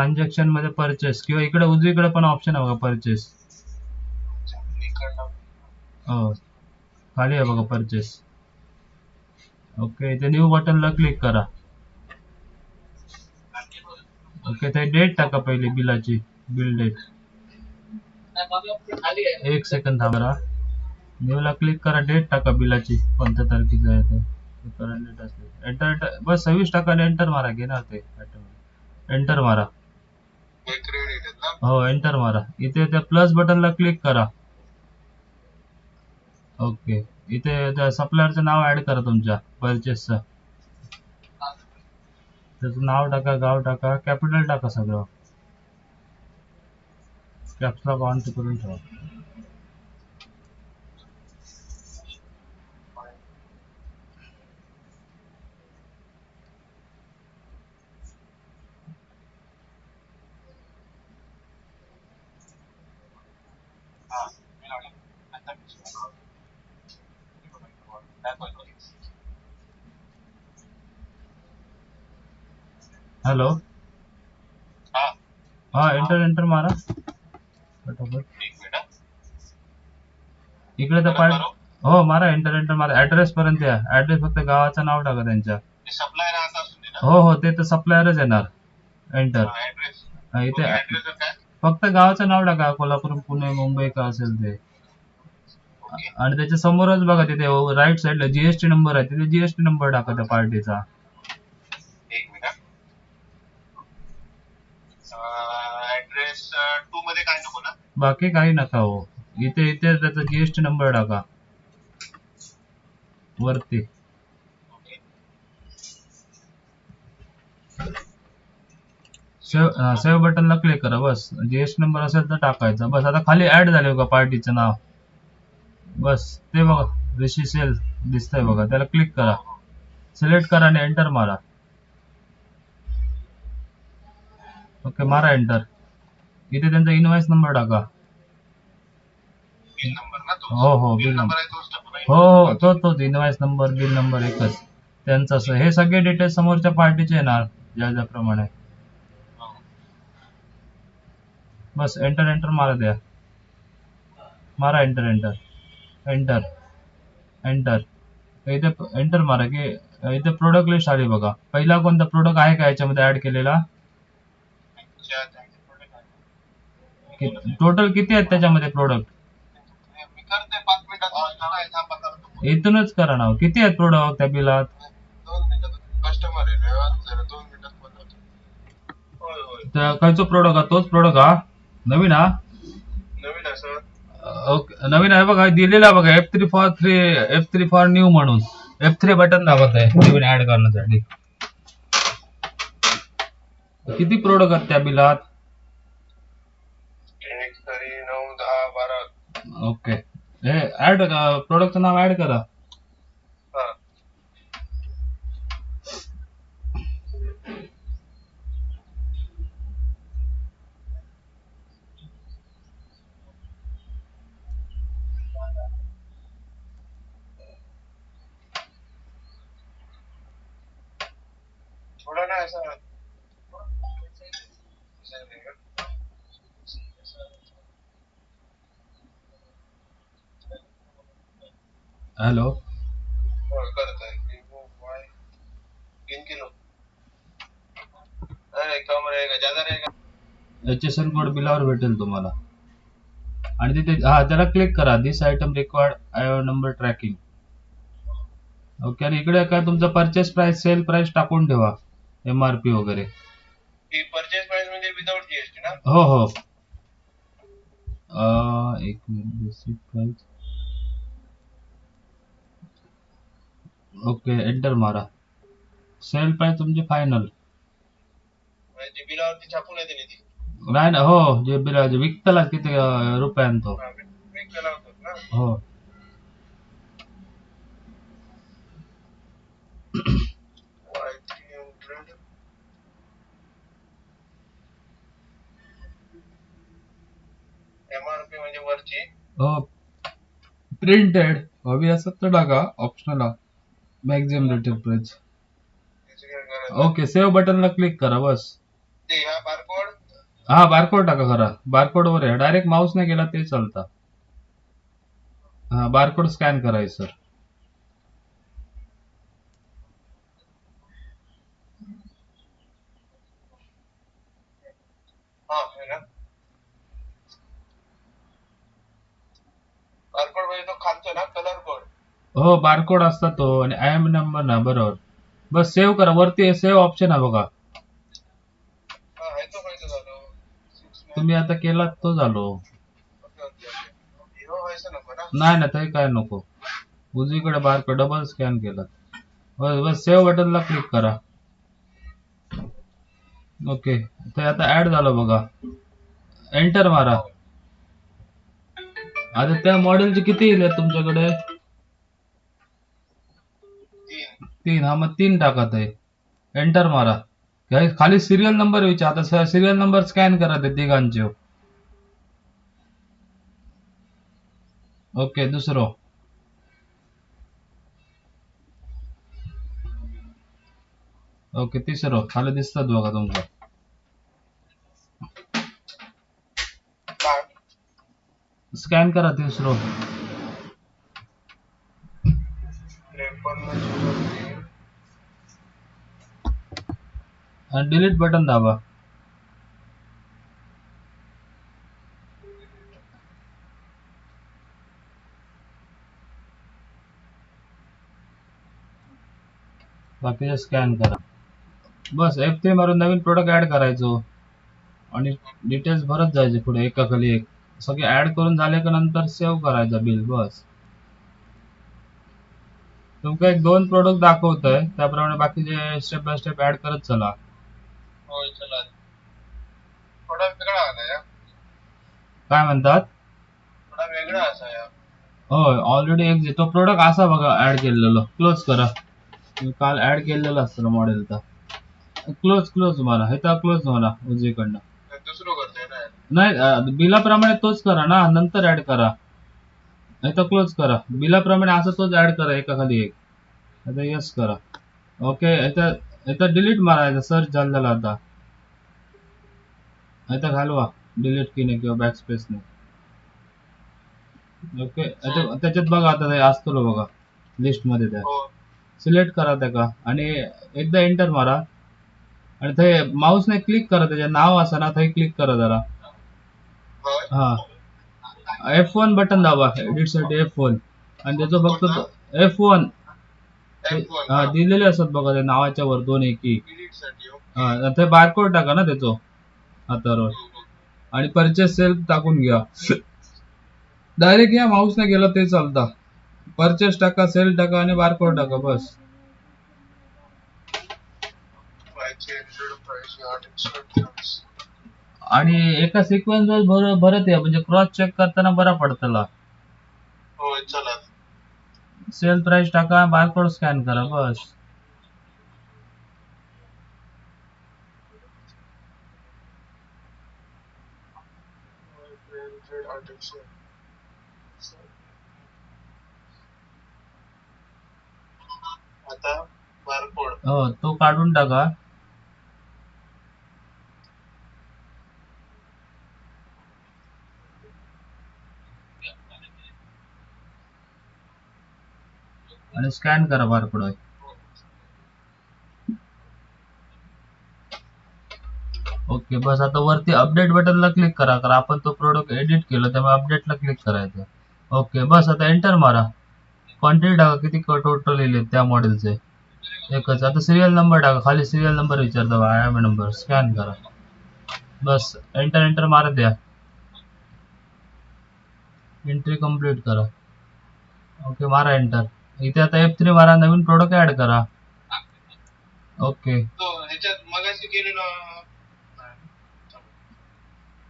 ट्रान्झॅक्शनमध्ये purchase किंवा इकडे उजवीकडे पण ऑप्शन आहे बघा परचेस हो. खाली आहे बघा परचेस ओके इथे न्यू बटनला क्लिक करा. ओके ते डेट टाका पहिले बिलाची बिल डेट एक सेकंद थांबा न्यू ला क्लिक करा डेट टाका बिलाची कोणत्या तारखेचं आहे ते. करंट डेट असते एंटर बस सव्वीस टाकाने एंटर मारा घेणार ते. एंटर मारा. हो एंटर मारा. इथे त्या प्लस बटनला क्लिक करा. ओके इथे त्या सप्लायरचं नाव ऍड करा तुमच्या परचेसचं त्याचं नाव टाका गाव टाका कॅपिटल टाका सगळं. कॅप्सला ऑन करून ठेवा हा मी लावलं. आता मी सुरू. दाखवतो. हॅलो. हा. हा एंटर एंटर मारा. इकडे तर मारू? हो मारा एंटर एंटर मारा. ऍड्रेस पर्यंत या. ऍड्रेस फक्त गावाचं नाव टाका त्यांच्या. हे हो हो ते तर सप्लायरच येणार. एंटर इथे फक्त गावाचं नाव टाका. कोल्हापूर पुणे मुंबई का असेल ते. आणि त्याच्या समोरच बघा तिथे राईट साईडला जीएसटी नंबर आहे. तिथे जीएसटी नंबर टाका त्या पार्टीचा एक मिनिट ऍड्रेस टू मध्ये काय नको ना? बाकी काही नका हो. इथे इथे त्याचा जीएसटी नंबर टाका. वरती. सेव्ह सेव्ह बटनला क्लिक करा बस. जीएसटी नंबर असेल तर टाकायचा. बस आता खाली ऍड झाले बघा पार्टीचं नाव. बस ते बघा. ऋषी सेल दिसतंय बघा. त्याला क्लिक करा. सिलेक्ट करा आणि एंटर मारा. ओके मारा एंटर इथे त्यांचा इनवाइस नंबर टाका. बिल नंबर ना तो? हो हो बिल नंबर आहे तोच टाकू ना? हो हो तोच तोच इनवाइस नंबर बिल नंबर एकच. त्यांचं असं. हे सगळे डिटेल्स समोरच्या पार्टीचे येणार ज्या ज्याप्रमाणे हो. बस एंटर एंटर मारा द्या. मारा एंटर एंटर एंटर एंटर इथे एंटर मारा की इथे प्रोडक्ट लिस्ट आली बघा. पहिला कोणता प्रोडक्ट आहे का याच्यामध्ये ऍड केलेला? टोटल किती आहेत त्याच्यामध्ये प्रोडक्ट इथूनच करा ना किती आहेत प्रोडक्ट त्या बिलात खयचो आहे प्रोडक्ट हा तोच प्रोडक्ट हा. नवीन हा? नवीन ओके नवीन आहे बघा दिलेला बघा F three for three F three for new म्हणून. एफ थ्री बटन दाबत आहे नवीन ऍड करण्यासाठी. किती प्रोडक्ट आहेत त्या बिलात? एक तरी नऊ दहा बारा. ओके हे ऍड प्रोडक्टचं नाव ऍड करा. हा. थोडा ना ऐसा हॅलो. हो, करत आहे Vivo Y तीन किलो. अरे कम रहेगा ज्यादा रहेगा एच एस एन कोड बिलावर भेटेल तुम्हाला. आणि तिथे हा त्याला क्लिक करा. This item required I number tracking okay आणि इकडे काय तुमचं परचेस प्राइस सेल प्राइस टाकून ठेवा. एम आर पी वगैरे. ही परचेस प्राइस म्हणजे विदाउट जीएसटी ना? हो हो. अं, एक मिनिट प्राइस ओके एंटर मारा. सेल प्राइस तुमची फायनल म्हणजे बिलावरती छापून येते ती. नाही ना हो जे बिल विकताला किती रुपयान तो हा, होतो ना. हो. एमआरपी म्हणजे वरची. हो. प्रिंटेड हवी असत तर टाका ऑप्शनल त्याची काय गरज ओके सेव्ह बटनला क्लिक करा बस. हा बारकोड टाका खरा. बारकोड वर आहे डायरेक्ट माऊस नाही गेला ते चालतं. हा बारकोड स्कॅन आहे ना. बारकोड म्हणजे तो खालचा ना कलर कोड हो बारकोड असता तो आणि आय एम नंबर ना बरोबर. बस सेव्ह करा वरती सेव्ह ऑप्शन आहे बघा. हा झालो. Six तुम्ही आता केलात तो झालो. व्हायचा नको ना? नाही ना ते काय नको. उजवीकडे बारकोड डबल स्कॅन केला. बस बस सेव्ह बटनला क्लिक करा. ओके ते आता ऍड झालं बघा. एंटर मारा. आता त्या मॉडेलचे किती येईल तुमच्याकडे? तीन हा मग तीन टाकत आहे. एंटर मारा. काय- खाली सिरियल नंबर विचार. आता सिरियल नंबर स्कॅन करा ते तिघांचे. ओके दुसरं. ओके तिसरं. खाली दिसतात बघा तुमचं. काय स्कॅन करा तिसरं. आणि डिलीट बटन दाबा. बाकीचे स्कॅन करा. बस एफ थ्री मारून नवीन प्रोडक्ट ऍड करायचो. आणि डिटेल्स भरत जायचे पुढे एका खाली एक. सगळे ऍड करून झाले का नंतर सेव्ह करायचं बिल बस. तुमका एक दोन प्रोडक्ट दाखवतोय त्याप्रमाणे बाकीचे स्टेप बाय स्टेप ऍड करत चला. थोडा वेगळा आला या काय म्हणतात? थोडा वेगळा असा या. होय ऑलरेडी एक तो प्रोडक्ट असा बघा ऍड केलेलं. क्लोज करा. काल ऍड केलेलं असतं मॉडेलचा क्लोज क्लोज म्हणा हे तर क्लोज म्हणा उजवीकडनं. दुसरं करतोय नाही बिलाप्रमाणे तोच करा ना. नंतर ऍड करा. नाही तर क्लोज करा. बिलाप्रमाणे असं तोच ऍड करा एका खाली एक. आता यस करा. ओके इथं इथं डिलीट मारायचं सर्च झालेला आता. इथं घालवा डिलीट कीने किंवा बॅक स्पेसने ओके आता त्याच्यात बघा आता ते असतो बघा लिस्टमध्ये त्या. हो. सिलेक्ट करा त्या का? आणि एकदा एंटर मारा. आणि ते माऊसने क्लिक करा त्याच्या नाव असा ना थंय क्लिक करा जरा. हा. एफ वन बटन दाबा. एडिटसाठी एफ वन आणि त्याचं फक्त एफ वन F1 हा दिलेले असतात बघा त्या नावाच्या वर दोन एकी. हा ते बारकोड टाका ना त्याचं? हातावर आणि परचेस सेल्फ टाकून घ्या. डायरेक्ट या माऊसने गेलं ते चालता. परचेस टाका सेल टाका आणि बारकोड टाका बस. आणि एका सिक्वेन्स वर भर भरत या म्हणजे क्रॉस चेक करताना बरा पडतला. सेल प्राइस टाका बारकोड स्कॅन करा बस. हो तो काढून टाका. आणि स्कॅन करा बारकोड ओके बस आता वरती अपडेट बटनला क्लिक करा कारण आपण तो प्रोडक्ट एडिट केलं त्यामुळे अपडेटला क्लिक करायचं. ओके बस आता एंटर मारा. क्वांटिटी टाका किती टोटल येईल त्या मॉडेलचे एकच आता सिरियल नंबर टाका खाली सिरियल नंबर विचारता आय एम नंबर स्कॅन करा. बस एंटर एंटर मारत द्या. एंट्री कंप्लीट करा. ओके मारा एंटर इथे आता एफ थ्री मारा नवीन प्रोडक्ट ऍड करा. ओके केलेलो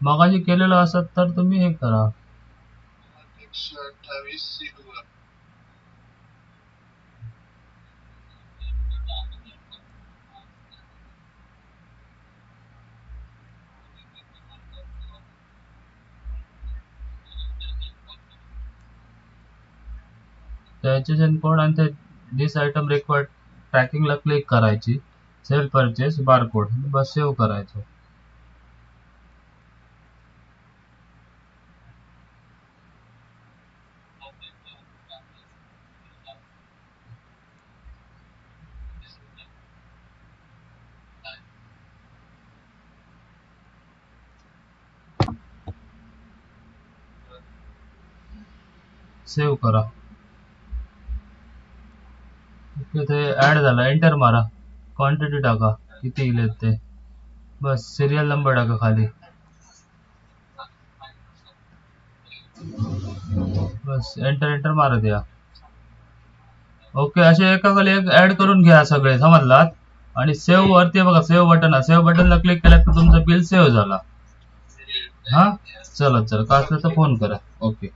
मगाशी केलेलं असत तर तुम्ही हे करा. त्याचे कोड आणि ते दिस आयटम रिक्वायर्ड ट्रॅकिंगला क्लिक करायची. सेल परचेस बार कोड बस सेव्ह करायचं. सेव्ह करा. ओके ऍड झाला. एंटर मारा. क्वांटिटी टाका. किती इलेत ते? बस सिरियल नंबर टाका खाली. बस एंटर एंटर मारत या. ओके असे एका खाली एक ऍड करून घ्या सगळे समजलात? आणि सेव्ह वरती बघा सेव्ह बटन सेव्ह बटनला क्लिक केलं तर तुमचं बिल सेव्ह झाला. हा? चला चला. का असलं तर फोन करा. ओके